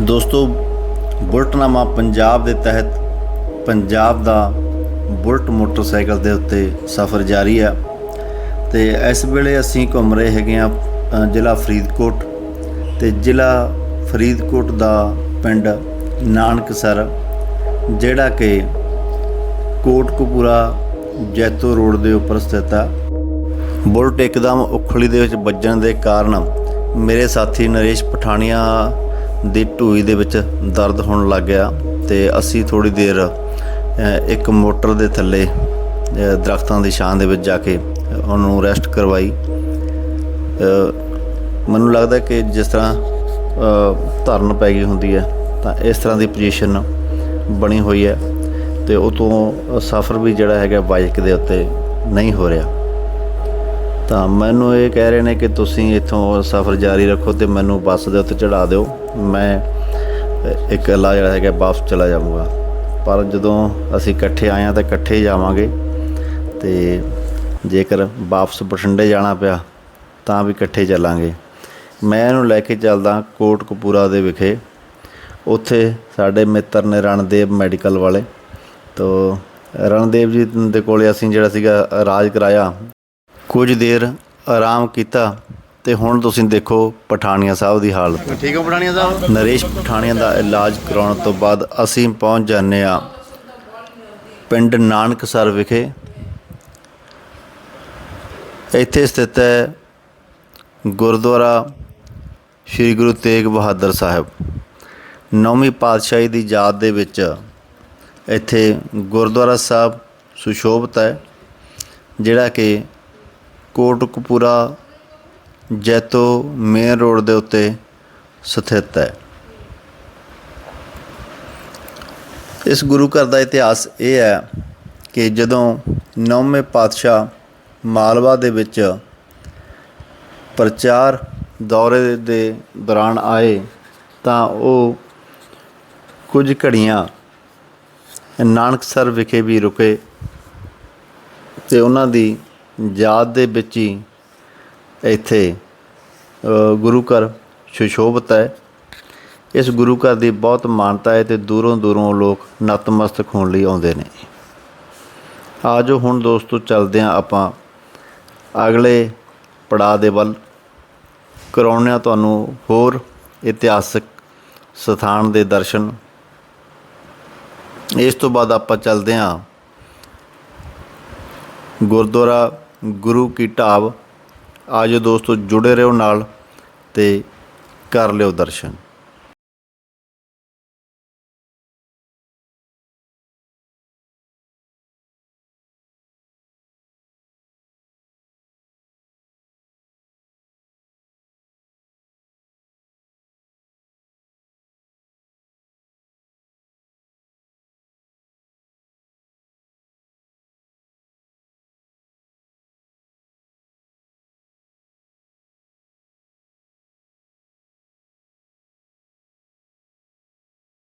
ਦੋਸਤੋ, ਬੁਲਟਨਾਮਾ ਪੰਜਾਬ ਦੇ ਤਹਿਤ ਪੰਜਾਬ ਦਾ ਬੁਲਟ ਮੋਟਰਸਾਈਕਲ ਦੇ ਉੱਤੇ ਸਫ਼ਰ ਜਾਰੀ ਆ ਤੇ ਇਸ ਵੇਲੇ ਅਸੀਂ ਘੁੰਮ ਰਹੇ ਹੈਗੇ ਆ ਜ਼ਿਲ੍ਹਾ ਫਰੀਦਕੋਟ ਤੇ ਜ਼ਿਲ੍ਹਾ ਫਰੀਦਕੋਟ ਦਾ ਪਿੰਡ ਨਾਨਕਸਰ, ਜਿਹੜਾ ਕਿ ਕੋਟਕਪੂਰਾ ਜੈਤੋ ਰੋਡ ਦੇ ਉੱਪਰ ਸਥਿਤ ਆ। ਬੁਲਟ ਇੱਕਦਮ ਉਖਲੀ ਦੇ ਵਿੱਚ ਵੱਜਣ ਦੇ ਕਾਰਨ ਮੇਰੇ ਸਾਥੀ ਨਰੇਸ਼ ਪਠਾਨੀਆ ਦੀ ਢੂਈ ਦੇ ਵਿੱਚ ਦਰਦ ਹੋਣ ਲੱਗ ਗਿਆ ਤੇ ਅਸੀਂ ਥੋੜੀ ਦੇਰ ਇੱਕ ਮੋਟਰ ਦੇ ਥੱਲੇ ਅ, ਦਰਖਤਾਂ ਦੀ ਛਾਂ ਦੇ ਵਿੱਚ ਜਾ ਕੇ ਉਹਨੂੰ ਰੈਸਟ ਕਰਵਾਈ। ਮੈਨੂੰ ਲੱਗਦਾ ਕਿ ਜਿਸ ਤਰ੍ਹਾਂ ਧਰਨ ਪੈ ਗਈ ਹੁੰਦੀ ਹੈ ਤਾਂ ਇਸ ਤਰ੍ਹਾਂ ਦੀ ਪੋਜੀਸ਼ਨ ਬਣੀ ਹੋਈ ਹੈ ਤੇ ਉਹ ਤੋਂ ਸਫ਼ਰ ਵੀ ਜਿਹੜਾ ਹੈਗਾ ਬਾਈਕ ਦੇ ਉੱਤੇ ਨਹੀਂ ਹੋ ਰਿਹਾ। ਤਾਂ ਮੈਨੂੰ ਇਹ ਕਹਿ ਰਹੇ ਨੇ ਕਿ ਤੁਸੀਂ ਇੱਥੋਂ ਸਫ਼ਰ ਜਾਰੀ ਰੱਖੋ ਤੇ ਮੈਨੂੰ ਬੱਸ ਦੇ ਉੱਤੇ ਚੜਾ ਦਿਓ। ਮੈਂ ਇੱਕ ਇਕੱਲਾ ਜਿਹੜਾ ਹੈਗਾ, ਵਾਪਸ ਚਲਾ ਜਾਵਾਂਗਾ। ਪਰ ਜਦੋਂ ਅਸੀਂ ਇਕੱਠੇ ਆਏ ਹਾਂ ਤਾਂ ਇਕੱਠੇ ਹੀ ਜਾਵਾਂਗੇ ਤੇ ਜੇਕਰ ਵਾਪਸ ਬਠਿੰਡੇ ਜਾਣਾ ਪਿਆ ਤਾਂ ਵੀ ਇਕੱਠੇ ਚੱਲਾਂਗੇ। ਮੈਂ ਇਹਨੂੰ ਲੈ ਕੇ ਚੱਲਦਾ ਕੋਟ ਕਪੂਰਾ ਦੇ ਵਿਖੇ। ਉੱਥੇ ਸਾਡੇ ਮਿੱਤਰ ਨੇ ਰਣਦੇਵ ਮੈਡੀਕਲ ਵਾਲੇ। ਤੋਂ ਰਣਦੇਵ ਜੀ ਦੇ ਕੋਲੇ ਅਸੀਂ ਜਿਹੜਾ ਸੀਗਾ ਇਲਾਜ ਕਰਾਇਆ। ਕੁਝ ਦੇਰ ਆਰਾਮ ਕੀਤਾ ਤੇ ਹੁਣ ਤੁਸੀਂ ਦੇਖੋ ਪਠਾਨੀਆ ਸਾਹਿਬ ਦੀ ਹਾਲਤ। ਠੀਕ ਹੋ ਪੜਾਣੀਆਂ ਸਾਹਿਬ? ਨਰੇਸ਼ ਪਠਾਨੀਆ ਦਾ ਇਲਾਜ ਕਰਾਉਣ ਤੋਂ ਬਾਅਦ ਅਸੀਂ ਪਹੁੰਚ ਜਾਂਦੇ ਆ ਪਿੰਡ ਨਾਨਕਸਰ ਵਿਖੇ। ਇੱਥੇ ਸਥਿਤ ਹੈ ਗੁਰਦੁਆਰਾ ਸ੍ਰੀ ਗੁਰੂ ਤੇਗ ਬਹਾਦਰ ਸਾਹਿਬ। ਨੌਵੀਂ ਪਾਤਸ਼ਾਹੀ ਦੀ ਯਾਦ ਦੇ ਵਿੱਚ ਇੱਥੇ ਗੁਰਦੁਆਰਾ ਸਾਹਿਬ ਸੁਸ਼ੋਭਿਤ ਹੈ ਜਿਹੜਾ ਕਿ ਕੋਟਕਪੂਰਾ ਜੈਤੋ ਮੇਨ ਰੋਡ ਦੇ ਉੱਤੇ ਸਥਿਤ ਹੈ। ਇਸ ਗੁਰੂ ਘਰ ਦਾ ਇਤਿਹਾਸ ਇਹ ਹੈ ਕਿ ਜਦੋਂ ਨੌਵੇਂ ਪਾਤਸ਼ਾਹ ਮਾਲਵਾ ਦੇ ਵਿੱਚ ਪ੍ਰਚਾਰ ਦੌਰੇ ਦੇ ਦੌਰਾਨ ਆਏ ਤਾਂ ਉਹ ਕੁਝ ਘੜੀਆਂ ਨਾਨਕਸਰ ਵਿਖੇ ਵੀ ਰੁਕੇ ਤੇ ਉਹਨਾਂ ਦੀ ਯਾਦ ਦੇ ਵਿੱਚ ਹੀ ਇੱਥੇ ਗੁਰੂ ਘਰ ਸੁਸ਼ੋਭਿਤ ਹੈ। ਇਸ ਗੁਰੂ ਘਰ ਦੀ ਬਹੁਤ ਮਾਨਤਾ ਹੈ ਤੇ ਦੂਰੋਂ ਦੂਰੋਂ ਲੋਕ ਨਤਮਸਤਕ ਹੋਣ ਲਈ ਆਉਂਦੇ ਨੇ। ਆਜੋ ਹੁਣ ਦੋਸਤੋ, ਚੱਲਦੇ ਹਾਂ ਆਪਾਂ ਅਗਲੇ ਪੜਾਅ ਦੇ ਵੱਲ। ਕਰਾਉਂਦੇ ਹਾਂ ਤੁਹਾਨੂੰ ਹੋਰ ਇਤਿਹਾਸਕ ਸਥਾਨ ਦੇ ਦਰਸ਼ਨ। ਇਸ ਤੋਂ ਬਾਅਦ ਆਪਾਂ ਚੱਲਦੇ ਹਾਂ ਗੁਰਦੁਆਰਾ ਗੁਰੂ ਕੀ ਢਾਬ। ਆਜੋ ਦੋਸਤੋ ਜੁੜੇ ਰਹੋ ਨਾਲ ਤੇ ਕਰ ਲਿਓ ਦਰਸ਼ਨ।